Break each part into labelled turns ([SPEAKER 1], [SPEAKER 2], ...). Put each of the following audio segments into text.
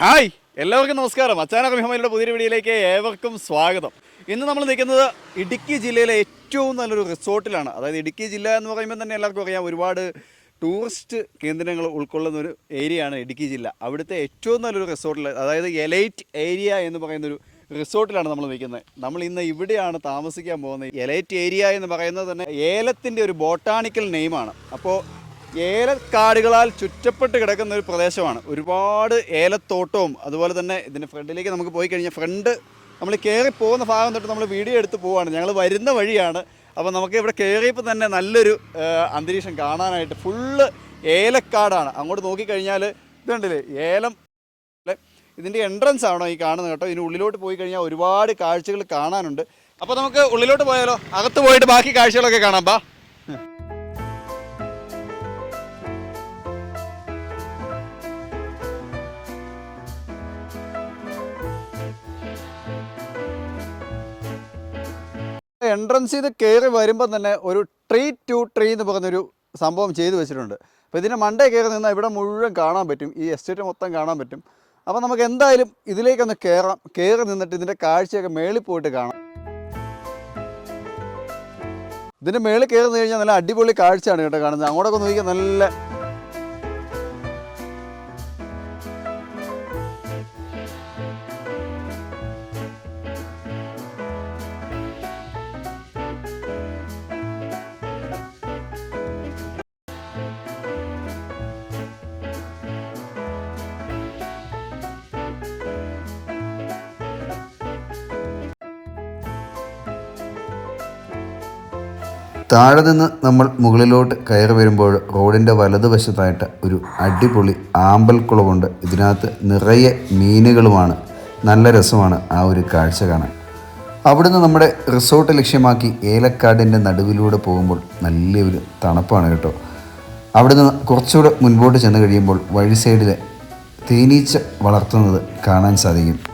[SPEAKER 1] Hi എല്ലാവർക്കും നമസ്കാരം. അച്ചാന മിഹമ്മയുടെ പുതിയ വീഡിയോയിലേക്ക് ഏവർക്കും സ്വാഗതം. ഇന്ന് നമ്മൾ നിൽക്കുന്നത് ഇടുക്കി ജില്ലയിലെ ഏറ്റവും നല്ലൊരു റിസോർട്ടിലാണ്. അതായത് ഇടുക്കി ജില്ല എന്ന് പറയുമ്പോൾ തന്നെ എല്ലാവർക്കും അറിയാം ഒരുപാട് ടൂറിസ്റ്റ് കേന്ദ്രങ്ങൾ ഉൾക്കൊള്ളുന്ന ഒരു ഏരിയയാണ് ഇടുക്കി ജില്ല. അവിടുത്തെ ഏറ്റവും നല്ലൊരു റിസോർട്ടിൽ അതായത് എലൈറ്റ് ഏരിയ എന്ന് പറയുന്നൊരു റിസോർട്ടിലാണ് നമ്മൾ നിൽക്കുന്നത്. നമ്മൾ ഇന്ന് ഇവിടെയാണ് താമസിക്കാൻ പോകുന്നത്. എലൈറ്റ് ഏരിയ എന്ന് പറയുന്നത് തന്നെ ഏലത്തിന്റെ ഒരു ബോട്ടാണിക്കൽ നെയിമാണ്. അപ്പോൾ ഏലക്കാടുകളാൽ ചുറ്റപ്പെട്ട് കിടക്കുന്ന ഒരു പ്രദേശമാണ്. ഒരുപാട് ഏലത്തോട്ടവും അതുപോലെ തന്നെ ഇതിന്റെ ഫ്രണ്ടിലേക്ക് നമുക്ക് പോയി കഴിഞ്ഞാൽ ഫ്രണ്ട് നമ്മൾ കയറി പോകുന്ന ഭാഗം തൊട്ട് നമ്മൾ വീഡിയോ എടുത്ത് പോവാണ് ഞങ്ങൾ വരുന്ന വഴിയാണ്. അപ്പോൾ നമുക്ക് ഇവിടെ കയറിയപ്പോൾ തന്നെ നല്ലൊരു അന്തരീക്ഷം കാണാനായിട്ട് ഫുള്ള് ഏലക്കാടാണ്. അങ്ങോട്ട് നോക്കിക്കഴിഞ്ഞാൽ ഇതുണ്ടല്ലേ ഏലം. ഇതിന്റെ എൻട്രൻസ് ആണോ ഈ കാണുന്നത് കേട്ടോ. ഇതിന് ഉള്ളിലോട്ട് പോയി കഴിഞ്ഞാൽ ഒരുപാട് കാഴ്ചകൾ കാണാനുണ്ട്. അപ്പോൾ നമുക്ക് ഉള്ളിലോട്ട് പോയാലോ? അകത്ത് പോയിട്ട് ബാക്കി കാഴ്ചകളൊക്കെ കാണാം. ബാ. എൻട്രൻസ് ചെയ്ത് കയറി വരുമ്പോൾ തന്നെ ഒരു ട്രീ ടു ട്രീ എന്ന് പറഞ്ഞൊരു സംഭവം ചെയ്തു വെച്ചിട്ടുണ്ട്. അപ്പോൾ ഇതിന്റെ മണ്ടേ കയറി നിന്നാൽ ഇവിടെ മുഴുവൻ കാണാൻ പറ്റും. ഈ എസ്റ്റേറ്റ് മൊത്തം കാണാൻ പറ്റും. അപ്പോൾ നമുക്ക് എന്തായാലും ഇതിലേക്കൊന്ന് കയറാം കയറി നിന്നിട്ട് ഇതിന്റെ കാഴ്ചയൊക്കെ മേളിൽ പോയിട്ട് കാണാം. ഇതിന്റെ മേളിൽ കയറി കഴിഞ്ഞാൽ നല്ല അടിപൊളി കാഴ്ചയാണ് കേട്ടോ കാണുന്നത്. അങ്ങോട്ടൊക്കെ നോക്കിയാൽ നല്ല
[SPEAKER 2] താഴെ നിന്ന് നമ്മൾ മുകളിലോട്ട് കയറി വരുമ്പോൾ റോഡിന്റെ വലതുവശത്തായിട്ട് ഒരു അടിപൊളി ആമ്പൽക്കുളമുണ്ട് ഇതിനകത്ത് നിറയെ മീനുകളുമാണ്. നല്ല രസമാണ് ആ ഒരു കാഴ്ച കാണാൻ. അവിടുന്ന് നമ്മുടെ റിസോർട്ട് ലക്ഷ്യമാക്കി ഏലക്കാടിന്റെ നടുവിലൂടെ പോകുമ്പോൾ നല്ലൊരു തണുപ്പാണ് കേട്ടോ. അവിടുന്ന് കുറച്ചുകൂടെ മുൻപോട്ട് ചെന്ന് കഴിയുമ്പോൾ വഴി സൈഡിൽ തേനീച്ച വളർത്തുന്നത് കാണാൻ സാധിക്കും.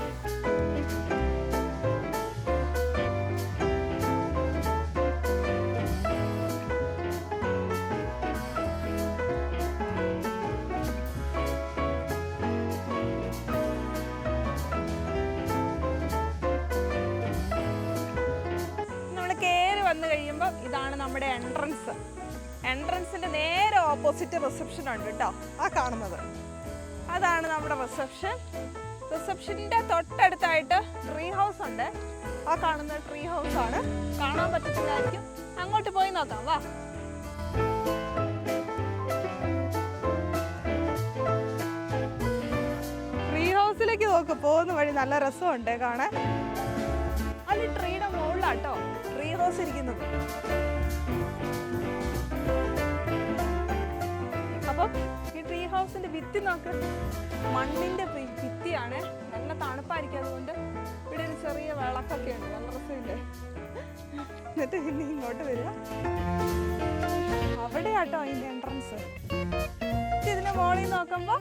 [SPEAKER 3] ആ കാണുന്ന ട്രീ ഹൗസ് ആണ്. കാണാൻ പറ്റത്തില്ലായിരിക്കും. അങ്ങോട്ട് പോയി നോക്കാം. വാ. ട്രീ ഹൗസിലേക്ക് നോക്ക്. പോകുന്ന വഴി നല്ല രസമുണ്ട് കാണാൻ. അത് ട്രീയുടെ മുകളിലാട്ടോ. ട്രീ ഹൗസ് ഇരിക്കുന്നത് അപ്പം ഈ ട്രീ ഹൗസിന്റെ ഭിത്തി നോക്ക്. മണ്ണിന്റെ ഭിത്തിയാണ് നല്ല തണുപ്പായിരിക്കും അതുകൊണ്ട് ഇവിടെ ഒരു ചെറിയ വിളക്കൊക്കെ ഉണ്ട് നല്ല രസമില്ലേ എന്നിട്ട് പിന്നെ ഇങ്ങോട്ട് വരിക. അവിടെയാട്ടോ അതിന്റെ എൻട്രൻസ് ഇതിന് മോളിൽ നോക്കുമ്പോ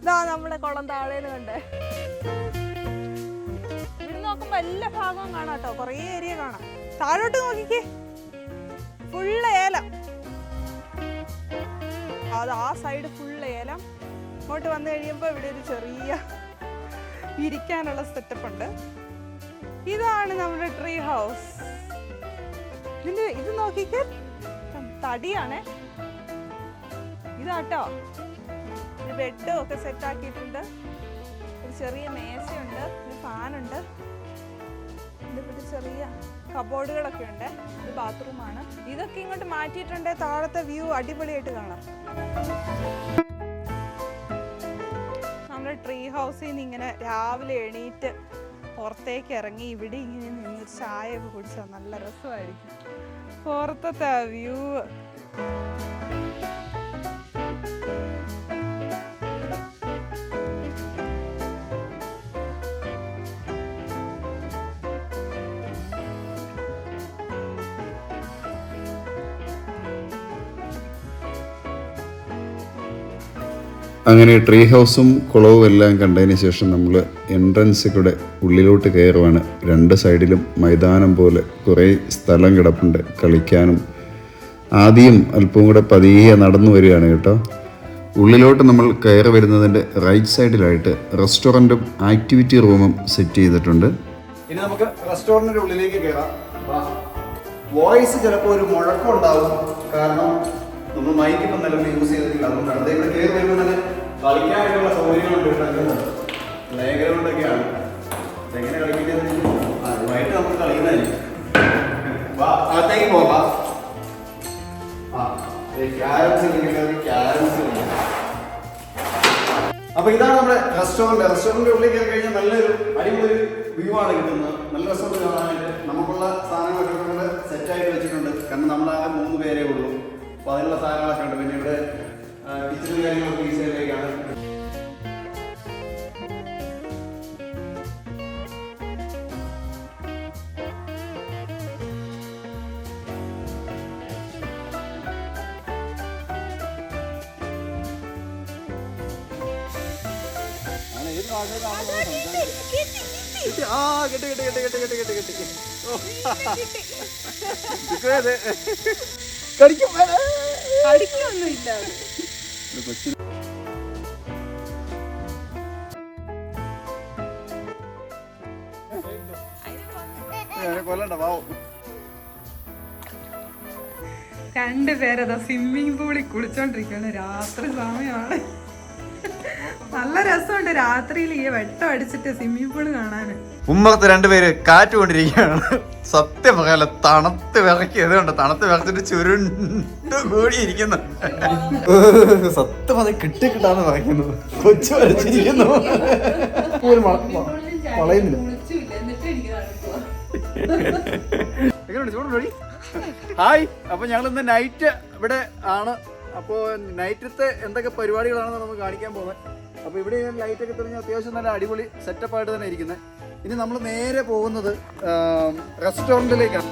[SPEAKER 3] ഇതാ നമ്മുടെ കുളം താഴേന്ന് കണ്ടേ. ഇവിടെ നോക്കുമ്പോ എല്ലാ ഭാഗവും കാണാം കേട്ടോ കുറേ ഏരിയ കാണാം. താഴോട്ട് നോക്കിക്കേ. ഫുള്ള് ഏലം. അത് ആ സൈഡ് ഫുള്ള് ഏലം. ഇങ്ങോട്ട് വന്നു കഴിയുമ്പോൾ ഇവിടെ ഒരു ചെറിയ ഇരിക്കാനുള്ള സെറ്റപ്പ് ഉണ്ട്. ഇതാണ് നമ്മുടെ ട്രീ ഹൗസ് ഇതിന്റെ ഇത് നോക്കിക്ക്. തടിയാണേ. ഇതാട്ടോ. ബെഡും ഒക്കെ സെറ്റ് ആക്കിയിട്ടുണ്ട്. ഒരു ചെറിയ മേശയുണ്ട് ഒരു ഫാനുണ്ട് ഇതിവിടെ ചെറിയ കബോർഡുകളൊക്കെ ഉണ്ട്. ഇത് ബാത്റൂമാണ് ഇതൊക്കെ ഇങ്ങോട്ട് മാറ്റിയിട്ടുണ്ട്. താഴത്തെ വ്യൂ അടിപൊളിയായിട്ട് കാണാം. ഹൗസിൽ നിന്ന് ഇങ്ങനെ രാവിലെ എണീറ്റ് പുറത്തേക്ക് ഇറങ്ങി ഇവിടെ ഇങ്ങനെ നിന്ന് ചായ ഒക്കെ കുടിച്ചാൽ നല്ല രസമായിരിക്കും. പുറത്തത്തെ വ്യൂ.
[SPEAKER 2] അങ്ങനെ ട്രീ ഹൗസും കുളവും എല്ലാം കണ്ടതിന് ശേഷം നമ്മൾ എൻട്രൻസ് കൂടെ ഉള്ളിലോട്ട് കയറുവാണ്. രണ്ട് സൈഡിലും മൈതാനം പോലെ കുറേ സ്ഥലം കിടപ്പുണ്ട് കളിക്കാനും. ആദ്യം അല്പം കൂടെ പതിയെ നടന്നു വരികയാണ് കേട്ടോ. ഉള്ളിലോട്ട് നമ്മൾ കയറി വരുന്നതിന്റെ റൈറ്റ് സൈഡിലായിട്ട് റെസ്റ്റോറന്റും ആക്ടിവിറ്റി റൂമും സെറ്റ് ചെയ്തിട്ടുണ്ട്.
[SPEAKER 1] ഇനി നമുക്ക് റെസ്റ്റോറന്റിന്റെ ഉള്ളിലേക്ക് കയറാം. വോയിസ് ചിലപ്പോൾ ഒരു മുഴക്കം ഉണ്ടാവും. കാരണം നമ്മൾ മൈക്ക് ഇപ്പം നിലവിൽ യൂസ് ചെയ്തിട്ടില്ല. അതുകൊണ്ടാണ് ഇവിടെ കയറി വരുമ്പോൾ തന്നെ കളിക്കാനായിട്ടുള്ള സൗകര്യങ്ങളുണ്ട് പ്ലേ ഗ്രൗണ്ടൊക്കെയാണ് എങ്ങനെ കളിക്കുന്നത് ആ ഇതുമായിട്ട് നമുക്ക് കളിക്കുന്നതായിരിക്കും അകത്തേക്ക് കളിക്കാം അപ്പൊ ഇതാണ് നമ്മുടെ റെസ്റ്റോറന്റ് റെസ്റ്റോറന്റ് ഉള്ളിൽ കയറി കഴിഞ്ഞാൽ നല്ലൊരു അടിപൊളി വ്യൂ ആണ് കിട്ടുന്നത്. നല്ല റെസ്റ്റോറന്റ് കാണാനായിട്ട്. നമുക്കുള്ള സാധനങ്ങളൊക്കെ നമ്മൾ സെറ്റ് ആയിട്ട് വെച്ചിട്ടുണ്ട്. കാരണം നമ്മളാകെ മൂന്ന് പേരേ ഉള്ളൂ. അപ്പൊ അതിനുള്ള സാധനങ്ങളൊക്കെ ഉണ്ട്. പിന്നെ ഇവിടെ കിച്ചണും കാര്യങ്ങളൊക്കെ ഈസിയായിട്ടാണ് സൈഡിലേക്കാണ് കിട്ടി. ആ കിട്ടി കിട്ടി കിട്ടി കിട്ടി കിട്ടി കിട്ടി കിട്ടി. ഓ. ഇതൊക്കെ അതെ. കടിക്കും.
[SPEAKER 3] കടിക്കൊന്നുമില്ല.
[SPEAKER 1] ഏ, കൊല്ലണ്ട പാവം
[SPEAKER 4] രണ്ടുപേരതാ സ്വിമ്മിംഗ് പൂളിൽ കുളിച്ചോണ്ടിരിക്കുകയാണ് രാത്രി സമയമാണ് നല്ല രസമുണ്ട്. രാത്രിയിൽ ഈ വെട്ടം അടിച്ചിട്ട് സ്വിമ്മിംഗ് പൂൾ കാണാന്.
[SPEAKER 1] ഉമ്മത്ത് രണ്ടുപേര് കാറ്റ് കൊണ്ടിരിക്കുകയാണ്. സത്യം പറയാല തണുത്ത് വിറക്കിയത് കൊണ്ട് തണുത്ത് വിറച്ചിട്ട് ചുരുണ്ട് കൂടി ഇരിക്കുന്നു സത്യം അത് കിട്ടി കിട്ടാന്ന് പറയുന്നത് കൊച്ചു വരച്ചിരിക്കുന്നു. വളയുന്നില്ല. എങ്ങനെയുണ്ട്? ചൂടുണ്ടോടി ഹായ്. അപ്പൊ ഞങ്ങൾ ഇന്ന് നൈറ്റ് ഇവിടെ ആണ്. അപ്പോൾ നൈറ്റത്തെ എന്തൊക്കെ പരിപാടികളാണെന്ന് നമുക്ക് കാണിക്കാൻ പോകുന്നത് അപ്പോൾ ഇവിടെ ലൈറ്റ് ഒക്കെ തെളിഞ്ഞ് അത്യാവശ്യം നല്ല അടിപൊളി സെറ്റപ്പ് ആയിട്ട് തന്നെ ഇരിക്കുന്നത് ഇനി നമ്മൾ നേരെ പോകുന്നത് റെസ്റ്റോറന്റിലേക്കാണ്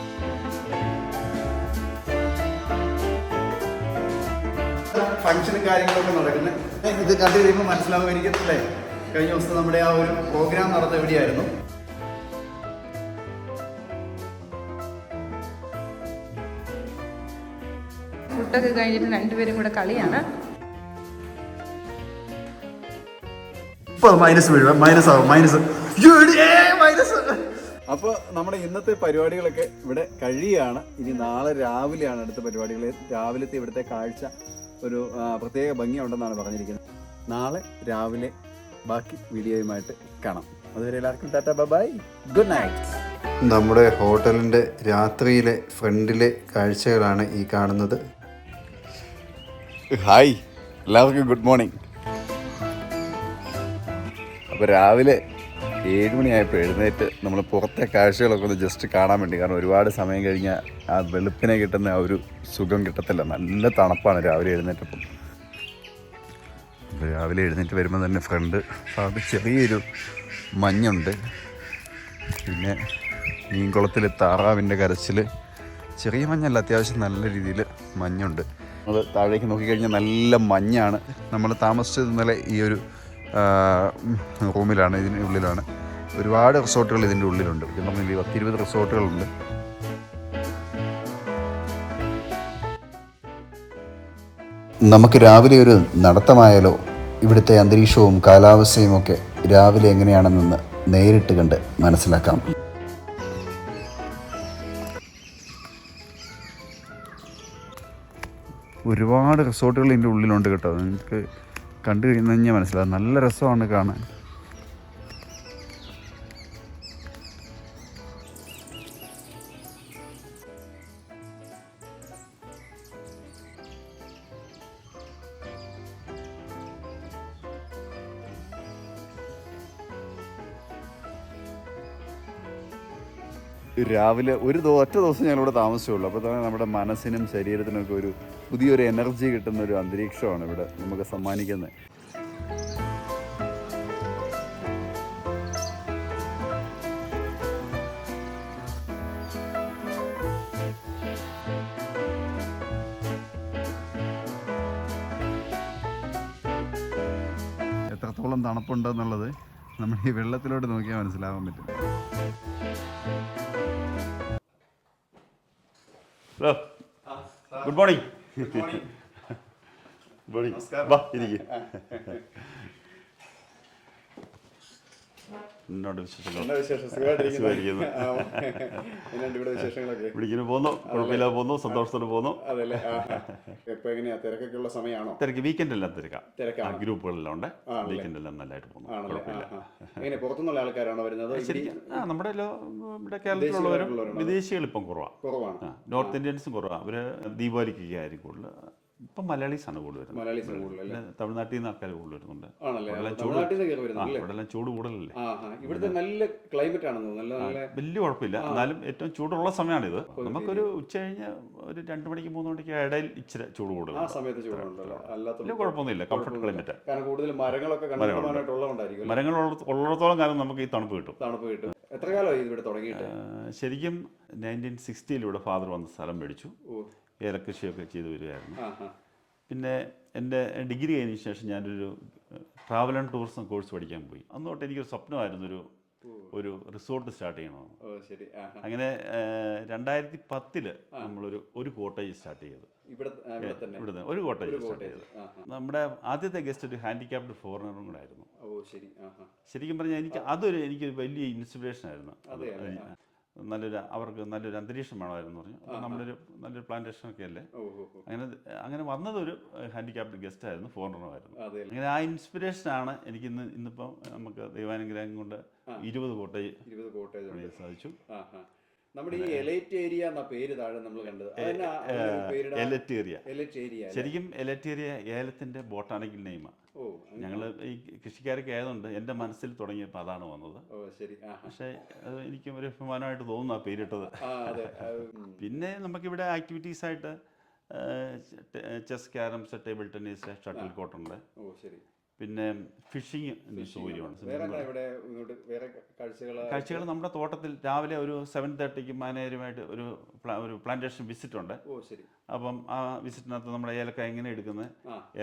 [SPEAKER 1] ഫംഗ്ഷനും കാര്യങ്ങളൊക്കെ നടക്കുന്നത് ഇത് കണ്ടു കഴിയുമ്പോൾ മനസ്സിലാവുമായിരിക്കത്തില്ലേ കഴിഞ്ഞ ദിവസം നമ്മുടെ ആ ഒരു പ്രോഗ്രാം നടന്ന എവിടെയായിരുന്നു?
[SPEAKER 4] ഫുഡൊക്കെ കഴിഞ്ഞിട്ട് രണ്ടുപേരും കൂടെ കളിയാണ്.
[SPEAKER 1] മൈനസ് വീഴുക മൈനസ് ആവും. മൈനസ് അപ്പോൾ നമ്മുടെ ഇന്നത്തെ പരിപാടികളൊക്കെ ഇവിടെ കഴിയുകയാണ്. ഇനി നാളെ രാവിലെയാണ് അടുത്ത പരിപാടികൾ. രാവിലത്തെ ഇവിടുത്തെ കാഴ്ച ഒരു പ്രത്യേക ഭംഗിയുണ്ടെന്നാണ് പറഞ്ഞിരിക്കുന്നത്. നാളെ രാവിലെ ബാക്കി വീഡിയോയുമായിട്ട് കാണാം. അതുവരെ എല്ലാവർക്കും ടാറ്റ ബൈ ഗുഡ് നൈറ്റ്
[SPEAKER 2] നമ്മുടെ ഹോട്ടലിന്റെ രാത്രിയിലെ ഫ്രണ്ടിലെ കാഴ്ചകളാണ് ഈ കാണുന്നത്.
[SPEAKER 1] ഹായ് എല്ലാവർക്കും ഗുഡ് മോർണിംഗ് അപ്പോൾ രാവിലെ ഏഴ് മണിയായപ്പോൾ എഴുന്നേറ്റ് നമ്മൾ പുറത്തെ കാഴ്ചകളൊക്കെ ഒന്ന് ജസ്റ്റ് കാണാൻ വേണ്ടി. കാരണം ഒരുപാട് സമയം കഴിഞ്ഞാൽ ആ വെളുപ്പിനെ കിട്ടുന്ന ആ ഒരു സുഖം കിട്ടത്തില്ല. നല്ല തണുപ്പാണ് രാവിലെ എഴുന്നേറ്റപ്പം. രാവിലെ എഴുന്നേറ്റ് വരുമ്പോൾ തന്നെ ഫ്രണ്ട് അത് ചെറിയൊരു മഞ്ഞുണ്ട്. പിന്നെ മീൻകുളത്തിൽ താറാവിന്റെ കരച്ചിൽ ചെറിയ മഞ്ഞല്ല അത്യാവശ്യം നല്ല രീതിയിൽ മഞ്ഞുണ്ട്. നമ്മൾ താഴേക്ക് നോക്കിക്കഴിഞ്ഞാൽ നല്ല മഞ്ഞാണ്. നമ്മൾ താമസിച്ചത് ഇന്നലെ ഈ ഒരു റൂമിലാണ് ഇതിന് ഉള്ളിലാണ്. ഒരുപാട് റിസോർട്ടുകൾ ഇതിന്റെ ഉള്ളിലുണ്ട്. ഇത് പറഞ്ഞില്ലേ പത്തിരുപത് റിസോർട്ടുകളുണ്ട്.
[SPEAKER 2] നമുക്ക് രാവിലെ ഒരു നടത്തമായാലോ ഇവിടുത്തെ അന്തരീക്ഷവും കാലാവസ്ഥയും ഒക്കെ രാവിലെ എങ്ങനെയാണെന്നൊന്ന് നേരിട്ട് കണ്ട് മനസ്സിലാക്കാം.
[SPEAKER 1] ഒരുപാട് റിസോർട്ടുകൾ ഇതിന്റെ ഉള്ളിലുണ്ട് കേട്ടോ. നിങ്ങൾക്ക് കണ്ടു കഴിഞ്ഞാൽ മനസ്സിലാവും. നല്ല രസമാണ് കാണാൻ. രാവിലെ ഒരു ഒറ്റ ദിവസം ഞങ്ങളിവിടെ താമസിച്ചുള്ളൂ. അപ്പോൾ തന്നെ നമ്മുടെ മനസ്സിനും ശരീരത്തിനൊക്കെ ഒരു പുതിയൊരു എനർജി കിട്ടുന്ന ഒരു അന്തരീക്ഷമാണ് ഇവിടെ നമുക്ക് സമ്മാനിക്കുന്നത്. എത്രത്തോളം തണുപ്പുണ്ടെന്നുള്ളത് നമ്മൾ ഈ വെള്ളത്തിലോട്ട് നോക്കിയാൽ മനസ്സിലാവാൻ പറ്റും. Hello good morning
[SPEAKER 5] morning. വാ ഇരിക്കും എന്നോട് വിശേഷങ്ങൾ
[SPEAKER 1] എന്താ വിശേഷം സുഖമായിട്ടിരിക്കുന്നു
[SPEAKER 5] സുഖമായിരിക്കുന്നു.
[SPEAKER 1] ആ, എങ്ങനെയുണ്ട് ഇവിടെ വിശേഷങ്ങളൊക്കെ.
[SPEAKER 5] വിളിക്കുന്നു പോന്നു കുഴപ്പമില്ലാതെ പോന്നു സന്തോഷത്തോടെ പോന്നു
[SPEAKER 1] അതല്ലേ? ആ, ആ. ഇപ്പൊ എങ്ങനെയാ? തിരക്കൊക്കെ ഉള്ള സമയമാണോ?
[SPEAKER 5] തിരക്ക് വീക്കെൻഡെല്ലാം തിരക്കാം.
[SPEAKER 1] തിരക്കാണ്.
[SPEAKER 5] ഗ്രൂപ്പുകളെല്ലാം ഉണ്ട്. വീക്കെൻഡ് എല്ലാം നല്ലതായിട്ട് പോകുന്നു. കുഴപ്പമില്ല.
[SPEAKER 1] പുറത്തുനിന്നുള്ള ആൾക്കാരാണോ വരുന്നത്?
[SPEAKER 5] ആ നമ്മുടെ ഇവിടെ കേരളത്തിലുള്ളവരും വിദേശികൾ ഇപ്പം കുറവാണ്.
[SPEAKER 1] കുറവാണ്
[SPEAKER 5] നോർത്ത് ഇന്ത്യൻസും കുറവാണ് അവർ ദീപാവലിക്കൊക്കെ ആയിരിക്കും കൂടുതൽ ഇപ്പം മലയാളീസാണ് കൂടുതൽ വരുന്നത് തമിഴ്നാട്ടിൽ നിന്ന് ആൾക്കാർ കൂടുതൽ വരുന്നുണ്ട് അവിടെ ചൂട് ആ കൂടുതലല്ലേ?
[SPEAKER 1] ആ ആ. ഇവിടുത്തെ നല്ല ക്ലൈമറ്റ് ആണെന്ന് നല്ല നല്ല
[SPEAKER 5] വലിയ കുഴപ്പമില്ല. എന്നാലും ഏറ്റവും ചൂടുള്ള സമയമാണിത്. നമുക്കൊരു ഉച്ച കഴിഞ്ഞ് ഒരു രണ്ട് മണിക്ക് മൂന്ന് മണിക്ക് ഇടയിൽ ഇച്ചിരി ചൂട്
[SPEAKER 1] ആ
[SPEAKER 5] കൂടുതലാണ്
[SPEAKER 1] സമയത്ത്
[SPEAKER 5] വലിയ കുഴപ്പമൊന്നുമില്ല. കംഫർട്ട് ക്ലൈമറ്റ്
[SPEAKER 1] കാരണം കൂടുതൽ മരങ്ങളൊക്കെ
[SPEAKER 5] മരങ്ങൾ ഉള്ള- ഉള്ളിടത്തോളം കാലം നമുക്ക് ഈ തണുപ്പ് കിട്ടും.
[SPEAKER 1] തണുപ്പ് കിട്ടും. എത്ര കാലമായി ഇവിടെ തുടങ്ങിയിട്ട്?
[SPEAKER 5] ശരിക്കും നയന്റീൻ സിക്സ്റ്റിയിൽ ഇവിടെ ഫാദർ വന്ന സ്ഥലം മേടിച്ചു.
[SPEAKER 1] ഓ
[SPEAKER 5] ഏലകൃഷിയൊക്കെ ചെയ്തു വരികയായിരുന്നു. പിന്നെ എന്റെ ഡിഗ്രി കഴിഞ്ഞ ശേഷം ഞാനൊരു ട്രാവൽ ആൻഡ് ടൂറിസം കോഴ്സ് പഠിക്കാൻ പോയി. അന്ന് തൊട്ട് എനിക്കൊരു സ്വപ്നമായിരുന്നു ഒരു ഒരു റിസോർട്ട് സ്റ്റാർട്ട് ചെയ്യണമെന്ന്. അങ്ങനെ രണ്ടായിരത്തി പത്തിൽ നമ്മളൊരു ഒരു കോട്ടേജ് സ്റ്റാർട്ട് ചെയ്തു. ഇവിടുന്ന് ഒരു കോട്ടേജ് സ്റ്റാർട്ട്. ചെയ്തു. നമ്മുടെ ആദ്യത്തെ ഗസ്റ്റ് ഒരു ഹാൻഡിക്യാപ്ഡ് ഫോറിനറും കൂടെ ആയിരുന്നു. ശരിക്കും പറഞ്ഞാൽ എനിക്ക് അതൊരു എനിക്ക് വലിയ ഇൻസ്പിറേഷൻ ആയിരുന്നു. നല്ലൊരു അവർക്ക് നല്ലൊരു അന്തരീക്ഷം വേണമായിരുന്നു പറഞ്ഞു. നമ്മളൊരു നല്ലൊരു പ്ലാന്റേഷൻ ഒക്കെ അല്ലേ? അങ്ങനെ അങ്ങനെ വന്നതൊരു ഹാൻഡിക്യാപ്ഡ് ഗസ്റ്റ് ആയിരുന്നു ഫോറിനറുമായിരുന്നു അങ്ങനെ ആ ഇൻസ്പിറേഷൻ ആണ് എനിക്ക് ഇന്ന് ഇന്നിപ്പം നമുക്ക് ദൈവാനുഗ്രഹം കൊണ്ട് ഇരുപത് കോട്ടേജ് സാധിച്ചു.
[SPEAKER 1] നമ്മുടെ ഈ എലൈറ്റ് ഏരിയ എന്ന പേര് താഴെ നമ്മൾ കണ്ടത്. എലറ്റ്
[SPEAKER 5] ഏരിയ
[SPEAKER 1] എലൈറ്റ് ഏരിയ
[SPEAKER 5] ശരിക്കും എലറ്റ് ഏരിയ ഏലത്തിന്റെ ബോട്ടാണിക്കൽ നെയ്മ. ഞങ്ങൾ ഈ കൃഷിക്കാരൊക്കെ ആയതുകൊണ്ട് എന്റെ മനസ്സിൽ തുടങ്ങിയപ്പോൾ അതാണ് വന്നത്. പക്ഷേ അത് എനിക്ക് ഒരു അഭിമാനമായിട്ട് തോന്നുന്നു ആ പേരിട്ടത്. പിന്നെ നമുക്കിവിടെ ആക്ടിവിറ്റീസ് ആയിട്ട് chess carroms table tennis shuttle കോട്ടുണ്ട് പിന്നെ ഫിഷിങ് സൗകര്യമുണ്ട്
[SPEAKER 1] വേറെ കാഴ്ചകൾ
[SPEAKER 5] നമ്മുടെ തോട്ടത്തിൽ രാവിലെ ഒരു സെവൻ തേർട്ടിക്ക് മാനേജരുമായിട്ട് ഒരു ഒരു പ്ലാന്റേഷൻ വിസിറ്റ് ഉണ്ട്. അപ്പം ആ വിസിറ്റിനകത്ത് നമ്മുടെ ഏലക്കായ എങ്ങനെ എടുക്കുന്നത്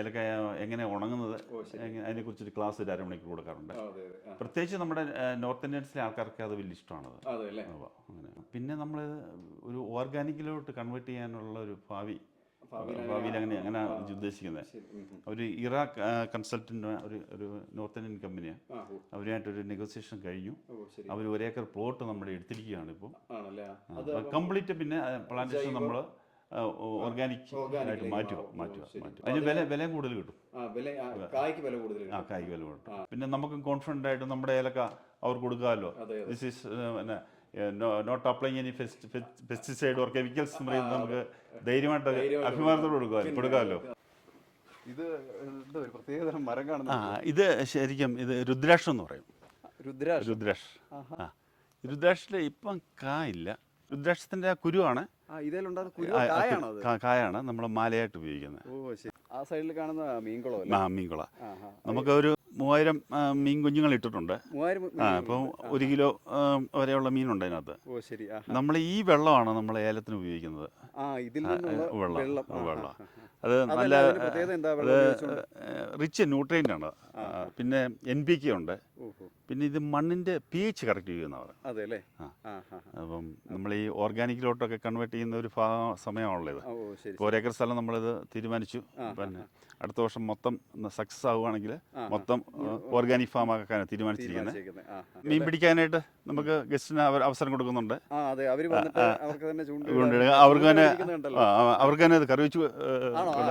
[SPEAKER 1] ഏലക്ക
[SPEAKER 5] ഏലക്കായ എങ്ങനെ ഉണങ്ങുന്നത് അതിനെ അതിനെക്കുറിച്ചൊരു ക്ലാസ് ഒരു അരമണിക്കൂർ കൊടുക്കാറുണ്ട്. പ്രത്യേകിച്ച് നമ്മുടെ നോർത്ത് ഇന്ത്യൻസിലെ ആൾക്കാർക്ക് അത് വലിയ ഇഷ്ടമാണ് അങ്ങനെ. പിന്നെ നമ്മൾ ഒരു ഓർഗാനിക്കിലോട്ട് കൺവേർട്ട് ചെയ്യാനുള്ള ഒരു ഭാവി ഭാവിയിൽ അങ്ങനെ അങ്ങനെ ഉദ്ദേശിക്കുന്നത്. ഒരു ഇറാഖ് കൺസൾട്ടന്റ് ഒരു ഒരു നോർത്ത് ഇന്ത്യൻ കമ്പനിയാണ് അവരുമായിട്ടൊരു നെഗോസിയേഷൻ കഴിഞ്ഞു. അവർ ഒരേക്കർ പ്ലോട്ട് നമ്മുടെ എടുത്തിരിക്കുകയാണ് ഇപ്പോൾ കംപ്ലീറ്റ് പിന്നെ പ്ലാന്റേഷൻ നമ്മൾ ഓർഗാനിക് ആയിട്ട് മാറ്റുക മാറ്റുക മാറ്റുക. അതിന് വില വില കൂടുതൽ കിട്ടും.
[SPEAKER 1] ആ കായ്ക്ക് വില കൂടുതൽ
[SPEAKER 5] ആ കായ്ക്ക് വില കിട്ടും. പിന്നെ നമുക്ക് കോൺഫിഡന്റ് ആയിട്ട് നമ്മുടെ ഏലക്ക അവർ കൊടുക്കാമല്ലോ. ദിസ് ഈസ് പിന്നെ not applying any pesticide or chemicals എന്ന് പറയുന്നത് നമുക്ക് ധൈര്യമായിട്ട് അഭിമാനത്തോട് കൊടുക്കുക കൊടുക്കാമല്ലോ.
[SPEAKER 1] ഇത് എന്തോ ഒരു പ്രത്യേകതരം മരം
[SPEAKER 5] ആ ഇത് ശരിക്കും ഇത് രുദ്രാക്ഷം എന്ന് പറയും.
[SPEAKER 1] രുദ്രാക്ഷ?
[SPEAKER 5] രുദ്രാക്ഷ. ആ രുദ്രാക്ഷത്തിൽ ഇപ്പം കായില്ല രുദ്രാക്ഷത്തിന്റെ ആ കുരുവാണ്
[SPEAKER 1] കായാണ്
[SPEAKER 5] നമ്മൾ മാലയായിട്ട് ഉപയോഗിക്കുന്നത്.
[SPEAKER 1] ആ സൈഡിൽ കാണുന്ന മീൻകുളം
[SPEAKER 5] ആ മീൻകുള. നമുക്ക് ഒരു മൂവായിരം മീൻ കുഞ്ഞുങ്ങൾ ഇട്ടിട്ടുണ്ട്.
[SPEAKER 1] മൂവായിരം മീൻ
[SPEAKER 5] ആ അപ്പം ഒരു കിലോ വരെയുള്ള മീനുണ്ട് അതിനകത്ത്. നമ്മൾ ഈ വെള്ളമാണ് നമ്മൾ ഏലത്തിന് ഉപയോഗിക്കുന്നത്. വെള്ളം. അത് നല്ല റിച്ച് ന്യൂട്രിയന്റ് ആണ്. പിന്നെ എൻ പി കെ ഉണ്ട്. പിന്നെ ഇത് മണ്ണിന്റെ പി എച്ച് കറക്റ്റ് ചെയ്യുന്നവർ അപ്പം നമ്മൾ ഈ ഓർഗാനിക്കിലോട്ടൊക്കെ കൺവേർട്ട് ചെയ്യുന്ന ഒരു ഭാഗ സമയമാണല്ലോ ഇത്. ഇപ്പോൾ ഒരേക്കർ സ്ഥലം നമ്മളിത് തീരുമാനിച്ചു. പിന്നെ അടുത്ത വർഷം മൊത്തം സക്സസ് ആവുകയാണെങ്കിൽ മൊത്തം ഓർഗാനിക് ഫാം ആക്കാനാണ് തീരുമാനിച്ചിരിക്കുന്നത്. മീൻ പിടിക്കാനായിട്ട് നമുക്ക് ഗസ്റ്റിന് അവർ അവസരം കൊടുക്കുന്നുണ്ട്.
[SPEAKER 1] അതെ. അവർക്ക് തന്നെ
[SPEAKER 5] അവർക്ക് തന്നെ ഇത് കറി വെച്ച്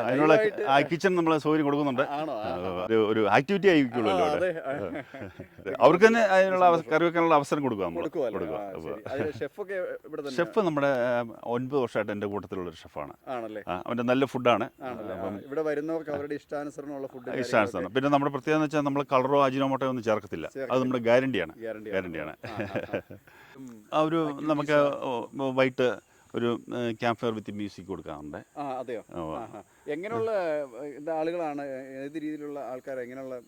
[SPEAKER 5] അതിനുള്ള കിച്ചൺ നമ്മൾ സൗകര്യം കൊടുക്കുന്നുണ്ട്. ഒരു- ആക്ടിവിറ്റി ആയിരിക്കുമല്ലോ
[SPEAKER 1] അതെ.
[SPEAKER 5] അവർക്ക് തന്നെ അതിനുള്ള കറി വെക്കാനുള്ള അവസരം കൊടുക്കുക നമ്മൾ ഷെഫ് നമ്മുടെ ഒൻപത് വർഷമായിട്ട് എന്റെ കൂട്ടത്തിലുള്ള ഒരു ഷെഫാണ്.
[SPEAKER 1] ആണല്ലേ?
[SPEAKER 5] അവന്റെ നല്ല ഫുഡാണ്.
[SPEAKER 1] ഇവിടെ വരുന്നവർക്ക് അവരുടെ ഇഷ്ടാനുസരണമുള്ള ഫുഡ്
[SPEAKER 5] ഇഷ്ടാനുസരണം. പിന്നെ നമ്മുടെ പ്രത്യേകത എന്ന് വെച്ചാൽ നമ്മൾ കളറോ അജിനോമോട്ടോ ഒന്നും ചേർക്കത്തില്ല. അത് നമ്മുടെ ഗ്യാരണ്ടിയാണ്. ഗ്യാരണ്ടിയാണ്. ആ ഒരു നമുക്ക് വൈകിട്ട് ഒരു ക്യാമ്പ് ഫയർ വിത്ത് മ്യൂസിക് കൊടുക്കാറുണ്ട്.
[SPEAKER 1] അതെയോ. എങ്ങനെയുള്ള ആളുകളാണ് ഏത് രീതിയിലുള്ള ആൾക്കാർ എങ്ങനെയുള്ള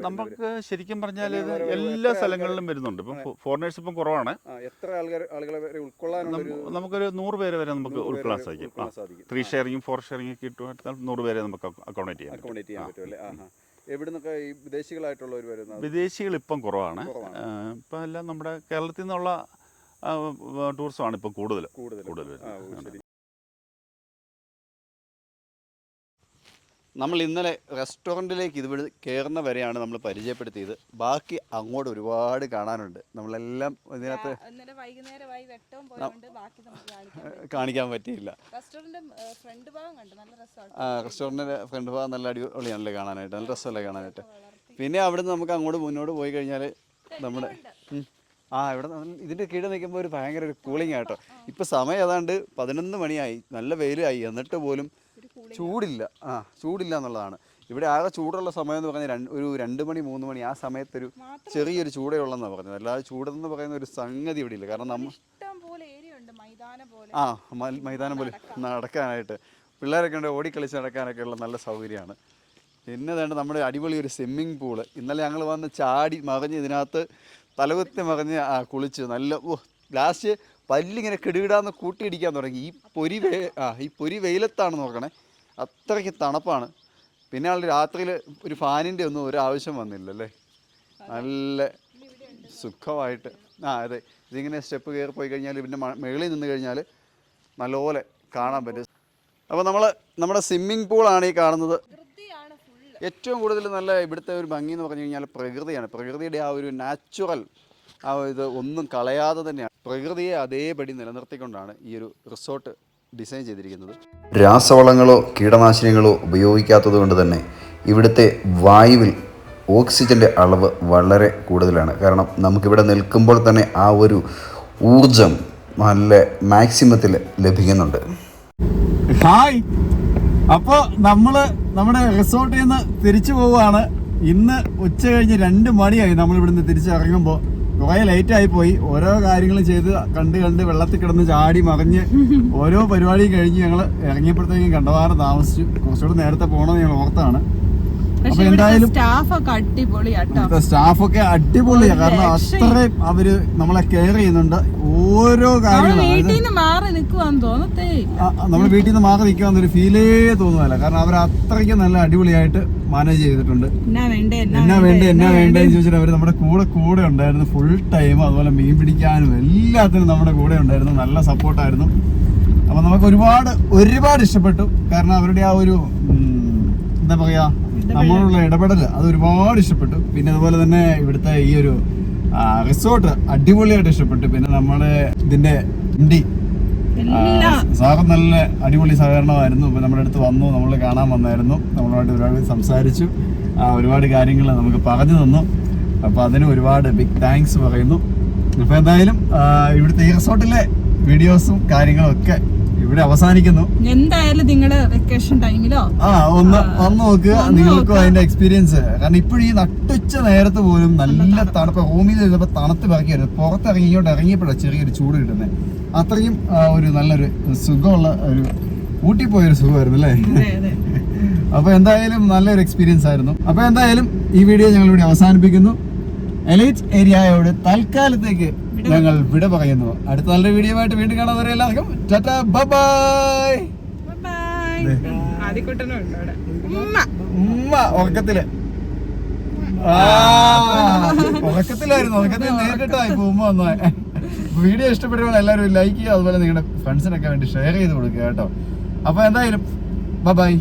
[SPEAKER 5] നമുക്ക് ശരിക്കും പറഞ്ഞാൽ എല്ലാ സ്ഥലങ്ങളിലും വരുന്നുണ്ട്. ഇപ്പം ഫോറിനേഴ്സ് ഇപ്പം കുറവാണ്.
[SPEAKER 1] എത്ര ആൾക്കാർ ആളുകളെ വരെ
[SPEAKER 5] നമ്മ- നമുക്കൊരു നൂറ് പേരെ വരെ നമുക്ക് ഉൾക്കൊള്ളാൻ സാധിക്കും. ത്രീ ഷെയറിങ്ങും ഫോർ ഷെയറിംഗ് ഒക്കെ ഇട്ടുകൊടുത്താൽ നൂറ് പേരെ നമുക്ക് അക്കോമഡേറ്റ് ചെയ്യാം
[SPEAKER 1] അക്കോമഡേറ്റ് ചെയ്യാൻ ഈ വിദേശികളായിട്ടുള്ളവർ വരുന്നത്?
[SPEAKER 5] വിദേശികൾ ഇപ്പം കുറവാണ്. ഇപ്പം എല്ലാം നമ്മുടെ കേരളത്തിൽ നിന്നുള്ള ടൂറിസമാണ് ഇപ്പോൾ കൂടുതൽ
[SPEAKER 1] കൂടുതൽ
[SPEAKER 5] കൂടുതൽ
[SPEAKER 1] നമ്മൾ ഇന്നലെ റെസ്റ്റോറന്റിലേക്ക് ഇതുവഴി കയറുന്ന വരെയാണ് നമ്മൾ പരിചയപ്പെടുത്തിയത്. ബാക്കി അങ്ങോട്ട് ഒരുപാട് കാണാനുണ്ട്. നമ്മളെല്ലാം ഇതിനകത്ത് കാണിക്കാൻ പറ്റിയില്ല.
[SPEAKER 3] റെസ്റ്റോറന്റ് ഫ്രണ്ട് ഭാഗം കണ്ടു. നല്ല രസമാണ്.
[SPEAKER 1] ആ റെസ്റ്റോറന്റിന്റെ ഫ്രണ്ട് ഭാഗം നല്ല അടിപൊളിയാണല്ലേ കാണാനായിട്ട്. നല്ല രസമല്ലേ കാണാനായിട്ട്. പിന്നെ അവിടുന്ന് നമുക്ക് അങ്ങോട്ട് മുന്നോട്ട് പോയി കഴിഞ്ഞാൽ നമ്മുടെ. ആ ഇവിടെ ഇതിന്റെ കീഴിൽ നിൽക്കുമ്പോൾ ഒരു ഭയങ്കര ഒരു കൂളിംഗ് ആട്ടോ ഇപ്പോൾ സമയം ഏതാണ്ട് പതിനൊന്ന് മണിയായി. നല്ല വെയിലായി. എന്നിട്ട് പോലും ചൂടില്ല. ആ ചൂടില്ല എന്നുള്ളതാണ്. ഇവിടെ ആകെ ചൂടുള്ള സമയം എന്ന് പറഞ്ഞാൽ രണ്ട് ഒരു രണ്ട് മണി മൂന്ന് മണി ആ സമയത്തൊരു ചെറിയൊരു ചൂടേ ഉള്ളെന്നാണ് പറഞ്ഞത്. അല്ലാതെ ചൂടെന്ന് പറയുന്ന ഒരു സംഗതി ഇവിടെ ഇല്ല. കാരണം നമ്മൾ ആ മൈതാനം പോലെ നടക്കാനായിട്ട്. പിള്ളേരൊക്കെ ഉണ്ട് ഓടിക്കളിച്ച് നടക്കാനൊക്കെ ഉള്ള നല്ല സൗകര്യമാണ്. പിന്നെ വേണ്ട നമ്മുടെ അടിപൊളി ഒരു സ്വിമ്മിങ് പൂൾ ഇന്നലെ ഞങ്ങൾ വന്ന് ചാടി മറിഞ്ഞ് ഇതിനകത്ത് തലകുത്തി മറിഞ്ഞ് ആ കുളിച്ച് നല്ല ഓ ലാസ്റ്റ് പല്ലിങ്ങനെ കെടുകിടാന്ന് കൂട്ടിയിടിക്കാൻ തുടങ്ങി. ഈ പൊരി വേ ആ ഈ പൊരി വെയിലത്താണ് നോക്കണേ അത്രയ്ക്ക് തണുപ്പാണ്. പിന്നെ ആൾ രാത്രിയിൽ ഒരു ഫാനിന്റെ ഒന്നും ഒരു ആവശ്യം വന്നില്ല അല്ലേ നല്ല സുഖമായിട്ട് ആ അതെ. ഇതിങ്ങനെ സ്റ്റെപ്പ് കയറി പോയി കഴിഞ്ഞാൽ പിന്നെ മേളിൽ നിന്ന് കഴിഞ്ഞാൽ നല്ലപോലെ കാണാൻ പറ്റും. അപ്പോൾ നമ്മൾ നമ്മുടെ സ്വിമ്മിംഗ് പൂളാണ് ഈ കാണുന്നത്. ഏറ്റവും കൂടുതൽ നല്ല ഇവിടുത്തെ ഒരു ഭംഗി എന്ന് പറഞ്ഞു കഴിഞ്ഞാൽ പ്രകൃതിയാണ്. പ്രകൃതിയുടെ ആ ഒരു നാച്ചുറൽ ആ ഇത് ഒന്നും കളയാതെ തന്നെയാണ്. പ്രകൃതിയെ അതേപടി നിലനിർത്തിക്കൊണ്ടാണ് ഈ ഒരു റിസോർട്ട് ഡിസൈൻ ചെയ്തിരിക്കുന്നത്.
[SPEAKER 2] രാസവളങ്ങളോ കീടനാശിനികളോ ഉപയോഗിക്കാത്തത് കൊണ്ട് തന്നെ ഇവിടുത്തെ വായുവിൽ ഓക്സിജന്റെ അളവ് വളരെ കൂടുതലാണ്. കാരണം നമുക്കിവിടെ നിൽക്കുമ്പോൾ തന്നെ ആ ഒരു ഊർജം നല്ല മാക്സിമത്തിൽ ലഭിക്കുന്നുണ്ട്.
[SPEAKER 1] ഹായ്. അപ്പോൾ നമ്മൾ നമ്മുടെ റിസോർട്ടിൽ നിന്ന് തിരിച്ചു പോവുകയാണ്. ഇന്ന് ഉച്ച കഴിഞ്ഞ് രണ്ട് മണിയായി നമ്മൾ ഇവിടുന്ന് തിരിച്ചിറങ്ങുമ്പോൾ. കുറേ ലൈറ്റ് ആയി പോയി. ഓരോ കാര്യങ്ങളും ചെയ്ത് കണ്ട് കണ്ട് വെള്ളത്തിൽ കിടന്ന് ചാടി മറിഞ്ഞ് ഓരോ പരിപാടിയും കഴിഞ്ഞ് ഞങ്ങൾ ഇറങ്ങിയപ്പോഴത്തേക്കും കണ്ടവാറ് താമസിച്ചു. കുറച്ചുകൂടെ നേരത്തെ പോകണമെന്ന് ഞങ്ങൾ ഓർത്താണ്. അപ്പൊ എന്തായാലും
[SPEAKER 4] സ്റ്റാഫൊക്കെ അടിപൊളിയാട്ടോ.
[SPEAKER 1] സ്റ്റാഫൊക്കെ അടിപൊളിയാ. കാരണം അത്രയും അവർ നമ്മളെ കെയർ ചെയ്യുന്നുണ്ട്. ഓരോ കാര്യങ്ങളും.
[SPEAKER 4] വീട്ടിൽ നിന്ന് മാറി നിൽക്കുവാന്ന് തോന്നത്തേ.
[SPEAKER 1] നമ്മൾ വീട്ടിൽ നിന്ന് മാറി ഒരു ഫീലേ തോന്നുന്നില്ല കാരണം അവർ അത്രയ്ക്ക് നല്ല അടിപൊളിയായിട്ട് മാനേജ് ചെയ്തിട്ടുണ്ട്.
[SPEAKER 4] എന്നാ വേണ്ടേ
[SPEAKER 1] എന്നാ വേണ്ടേ എന്ന് ചോദിച്ചാൽ അവർ നമ്മുടെ കൂടെ കൂടെ ഉണ്ടായിരുന്നു ഫുൾ ടൈം അതുപോലെ മീൻ പിടിക്കാനും എല്ലാത്തിനും നമ്മുടെ കൂടെ ഉണ്ടായിരുന്നു. നല്ല സപ്പോർട്ടായിരുന്നു അപ്പൊ നമുക്ക് ഒരുപാട് ഒരുപാട് ഇഷ്ടപ്പെട്ടു. കാരണം അവരുടെ ആ ഒരു എന്താ പറയാ നമ്മളോടുള്ള ഇടപെടൽ അത് ഒരുപാട് ഇഷ്ടപ്പെട്ടു. പിന്നെ അതുപോലെ തന്നെ ഇവിടുത്തെ ഈ ഒരു റിസോർട്ട് അടിപൊളിയായിട്ട് ഇഷ്ടപ്പെട്ടു. പിന്നെ നമ്മുടെ ഇതിന്റെ ഇണ്ടി സാറ് നല്ല അടിപൊളി സഹകരണമായിരുന്നു. ഇപ്പൊ നമ്മുടെ അടുത്ത് വന്നു നമ്മൾ കാണാൻ വന്നായിരുന്നു. നമ്മളോട് ഒരുപാട് സംസാരിച്ചു. ഒരുപാട് കാര്യങ്ങൾ നമുക്ക് പറഞ്ഞു തന്നു. അപ്പൊ അതിന് ഒരുപാട് ബിഗ് താങ്ക്സ് പറയുന്നു. അപ്പൊ എന്തായാലും ഇവിടുത്തെ ഈ റിസോർട്ടിലെ വീഡിയോസും കാര്യങ്ങളും ഒക്കെ ഇവിടെ അവസാനിക്കുന്നു.
[SPEAKER 4] എന്തായാലും നിങ്ങൾ വെക്കേഷൻ ടൈമിലോ
[SPEAKER 1] ആ ഒന്ന് വന്ന് നോക്കുക നിങ്ങൾക്കും അതിന്റെ എക്സ്പീരിയൻസ് കാരണം ഇപ്പോഴും ഈ നട്ടുച്ച നേരത്ത് പോലും നല്ല തണുപ്പ്. ഹോമിൽ ഇരുന്നപ്പോൾ തണുത്ത് പറക്കിയായിരുന്നു പുറത്തിറങ്ങി ഇങ്ങോട്ട് ഇറങ്ങിയപ്പോഴാണ് ചെറിയൊരു ചൂട് കിട്ടുന്നത് അത്രയും ഒരു നല്ലൊരു സുഖമുള്ള ഒരു ഊട്ടി പോയൊരു സുഖമായിരുന്നു അല്ലേ? അപ്പൊ എന്തായാലും നല്ലൊരു എക്സ്പീരിയൻസ് ആയിരുന്നു. അപ്പൊ എന്തായാലും ഈ വീഡിയോ ഞങ്ങൾ ഇവിടെ അവസാനിപ്പിക്കുന്നു എലൈറ്റ് ഏരിയയോട് തൽക്കാലത്തേക്ക് ഞങ്ങൾ വിട പറയുന്നു. അടുത്ത നല്ല വീഡിയോ ആയിട്ട് വീണ്ടും കാണാൻ വരെ എല്ലാവർക്കും ടാറ്റാ ബൈ
[SPEAKER 4] ഉമ്മ.
[SPEAKER 1] ഉറക്കത്തിൽ. ഉറക്കത്തിലായിരുന്നു. ഉറക്കത്തിൽ നേരിട്ടായി ഉമ്മ വന്ന. വീഡിയോ ഇഷ്ടപ്പെടുമ്പോൾ എല്ലാവരും ലൈക്ക് ചെയ്യുക അതുപോലെ നിങ്ങളുടെ ഫ്രണ്ട്സിനൊക്കെ വേണ്ടി ഷെയർ ചെയ്ത് കൊടുക്കുക കേട്ടോ. അപ്പൊ എന്തായാലും ബൈ ബൈ